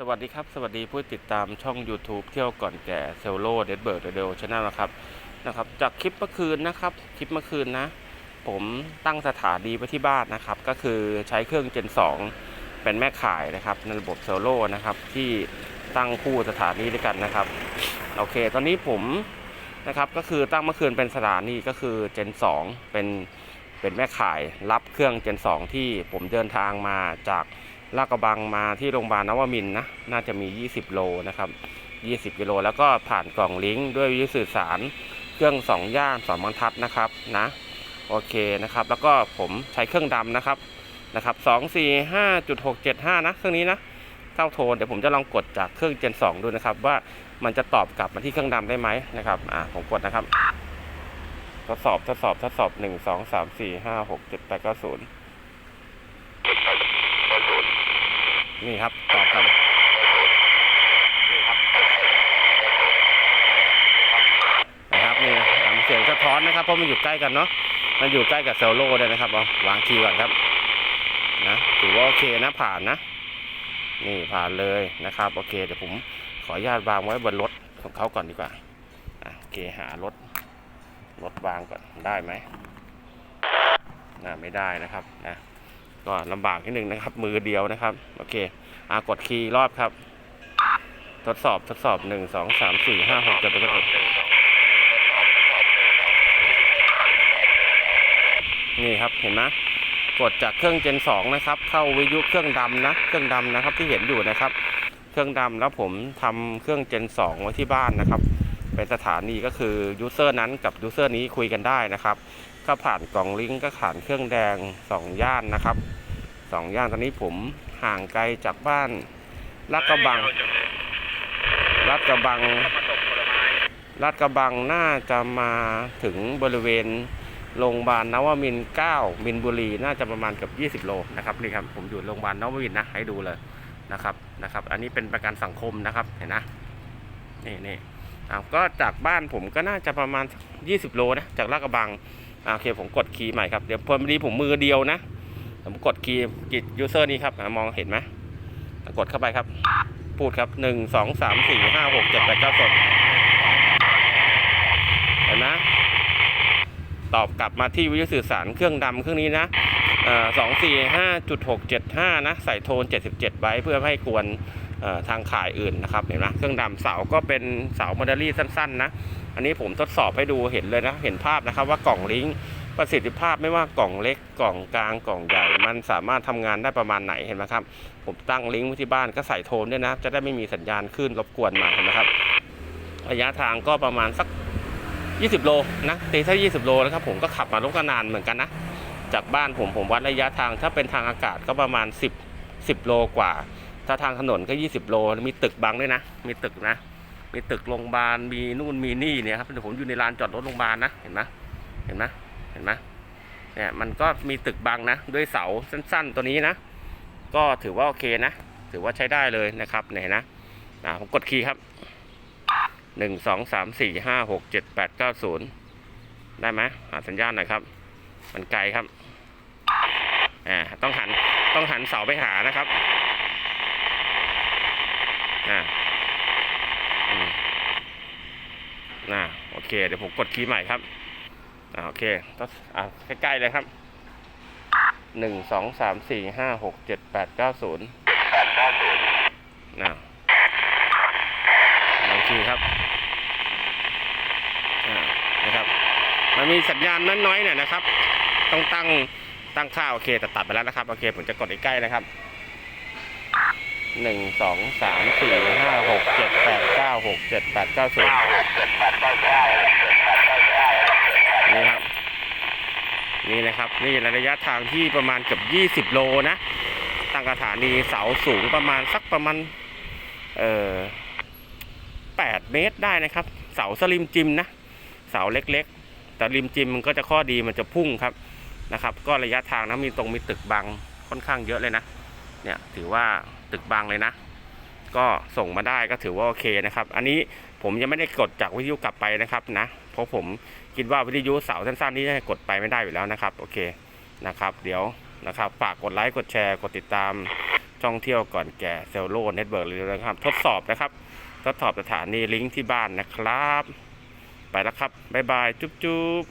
สวัสดีครับ สวัสดีผู้ติดตามช่อง YouTube เที่ยวก่อนแก่เซลโลเดดเบิร์ดเดลชาแนลนะครับนะครับ จากคลิปเมื่อคืนนะครับ คลิปเมื่อคืนนะ ผมตั้งสถานีไว้ที่บ้านนะครับ ก็คือใช้เครื่อง Gen 2 เป็นแม่ข่ายนะครับ ในระบบเซลโลนะครับที่ตั้งคู่สถานีด้วยกันนะครับ โอเค ตอนนี้ผมนะครับก็คือตั้งเมื่อคืนเป็นสถานีก็คือ Gen 2 เป็นเป็นแม่ข่ายรับเครื่อง Gen 2 ที่ผมเดินทางมาจาก ลาดกระบังมาที่โรงพยาบาลนวมินทร์นะน่าจะมี 20 โลนะครับ 20กิโลแล้วก็ผ่านกล่องลิงก์ด้วยวิทยุสื่อสารเครื่อง 2 ย่าน2บรรทัดนะครับนะโอเคนะครับ แล้วก็ผมใช้เครื่องดำนะครับนะครับ 2 4 5 6 7 5 นะเครื่องนี้นะเท่าโทนเดี๋ยวผมจะลองกดจากเครื่อง Gen 2ดูนะครับ ว่ามันจะตอบกลับมาที่เครื่องดำได้ไหมนะครับอ่าผมกดนะครับ ทดสอบทดสอบทดสอบ 1 2 3 4 5 6 7 8 9 0 นี่ครับตอบกลับนะครับนี่อ่าเสียงสะท้อนนะครับเพราะมันอยู่ใกล้กันเนาะมันอยู่ใกล้กับเซลโล่ด้วยนะครับเอาวางคีย์ก่อนครับนะถือว่าโอเคนะผ่านนะ นี่ผ่านเลยนะครับ โอเคเดี๋ยวผมขออนุญาตวางไว้บนรถของเขาก่อนดีกว่าอะโอเคหารถรถวางก่อนได้ไหมน่าไม่ได้นะครับนะ ก็ลำบากนิดนึงนะครับ มือเดียวนะครับ โอเคอากดคีย์รอบครับ ทดสอบทดสอบหนึ่งสองสามสี่ห้าหกจะเป็นกดนี่ครับเห็นไหมกดจากเครื่อง Gen 2นะครับ เข้าวิทยุเครื่องดำนะ เครื่องดำนะครับที่เห็นอยู่นะครับ เครื่องดำแล้วผมทำเครื่อง Gen 2ไว้ที่บ้านนะครับ เป็นสถานีก็คือยูเซอร์นั้นกับยูเซอร์นี้คุยกันได้นะครับ ก็ผ่านกล่องลิงก์ก็ผ่านเครื่องแดง2ย่านนะครับสองย่านตอนนี้ผมห่างไกลจากบ้านลาดกระบังลาดกระบังลาดกระบังน่าจะมาถึงบริเวณโรงพยาบาลนวมินทร์9มินบุรีน่าจะประมาณเกือบ20 โลนะครับนี่ครับผมอยู่โรงพยาบาลนวมินนะให้ดูเลยนะครับนะครับ อันนี้เป็นประกันสังคมนะครับเห็นนะนี่นี่ก็จากบ้านผมก็น่าจะประมาณ 20 โลนะจากลาดกระบัง โอเคผมกดคีย์ใหม่ครับเดี๋ยวพอดีผมมือเดียวนะผมกดคีย์กิจยูเซอร์นี้ครับอมองเห็นไหมกดเข้าไปครับ พูดครับหนึ่งสองสามสี่ห้าหกเจ็ดแปดเก้าสดเห็นไหมตอบกลับมาที่วิทยุสื่อสารเครื่องดำเครื่องนี้นะสองสี่ห้าจุดหกเจ็ดห้านะ ใส่โทนเจ็ดสิบเจ็ดไว้เพื่อให้กวน ทางขายอื่นนะครับเห็นไหมเครื่องดำเสาก็เป็นเสาโมเดลลี่สั้นๆนะอันนี้ผมทดสอบให้ดูเห็นเลยนะเห็นภาพนะครับว่ากล่องลิงก์ประสิทธิภาพไม่ว่ากล่องเล็กกล่องกลางกล่องใหญ่ มันสามารถทำงานได้ประมาณไหนเห็นไหมครับ ผมตั้งลิงก์ไว้ที่บ้านก็ใส่โทนด้วยนะ จะได้ไม่มีสัญญาณคลื่นรบกวนมาเห็นไหมครับระยะทางก็ประมาณสัก 20 โลนะตีถ้า20 โลนะครับผมก็ขับมารถก็นานเหมือนกันนะจากบ้านผมผมวัดระยะทางถ้าเป็นทางอากาศก็ประมาณ 10 10 โลกว่า ถ้าทางถนนก็20โล มีตึกบังด้วยนะ มีตึกนะ มีตึกโรงพยาบาล มีนู่นมีนี่เนี่ยครับผมอยู่ในลานจอดรถโรงพยาบาลนะ เห็นไหมเห็นไหมเห็นไหมเนี่ยมันก็มีตึกบังนะ ด้วยเสาสั้น ๆ ตัวนี้นะ ก็ถือว่าโอเคนะ ถือว่าใช้ได้เลยนะครับเนี่ยนะอ่าผมกดคีย์ครับหนึ่งสองสามสี่ห้าหกเจ็ดแปดเก้าศูนย์ได้ไหมหาสัญญาณหน่อยครับ มันไกลครับอ่าต้องหันต้องหันเสาไปหานะครับ อ่าน่าโอเค เดี๋ยวผมกดคีย์ใหม่ครับอ่าโอเคต้องอ่าใกล้ๆเลยครับหนึ่งสองสามสี่ห้าหกเจ็ดแปดเก้าศูนย์น่าลองคีย์ครับอ่านะครับมันมีสัญญาณน้อยๆหน่อยนะครับ ต้องตั้งตั้งค่าโอเคแต่ตัดไปแล้วนะครับ โอเค ผมจะกดใกล้ๆนะครับ หนึ่งสองสามสี่ห้าหกเจ็ดแปดเก้าหกเจ็ดแปดเก้าศูนย์นี่ครับ นี่นะครับ นี่ระยะทางที่ประมาณเกือบยี่สิบโลนะตั้งสถานีเสาสูงประมาณสักประมาณ เอ่อแปดเมตรได้นะครับ เสาสลิมจิมนะเสาเล็กๆ แต่ริมจิมมันก็จะข้อดีมันจะพุ่งครับนะครับ ก็ระยะทางนะมีตรงมีตึกบังค่อนข้างเยอะเลยนะ เนี่ยถือว่าตึกบางเลยนะ ก็ส่งมาได้ก็ถือว่าโอเคนะครับ อันนี้ผมยังไม่ได้กดจากวิทยุกลับไปนะครับนะ เพราะผมคิดว่าวิทยุเสาสั้นๆนี้กดไปไม่ได้อยู่แล้วนะครับ โอเคนะครับ เดี๋ยวนะครับฝากกดไลค์กดแชร์กดติดตามช่องเที่ยวก่อนแก่เซลโลเน็ตเวิร์กเลยนะครับ ทดสอบนะครับ ทดสอบสถานีลิงก์ที่บ้านนะครับ ไปแล้วครับ บ๊ายบาย จุ๊บจุ๊บ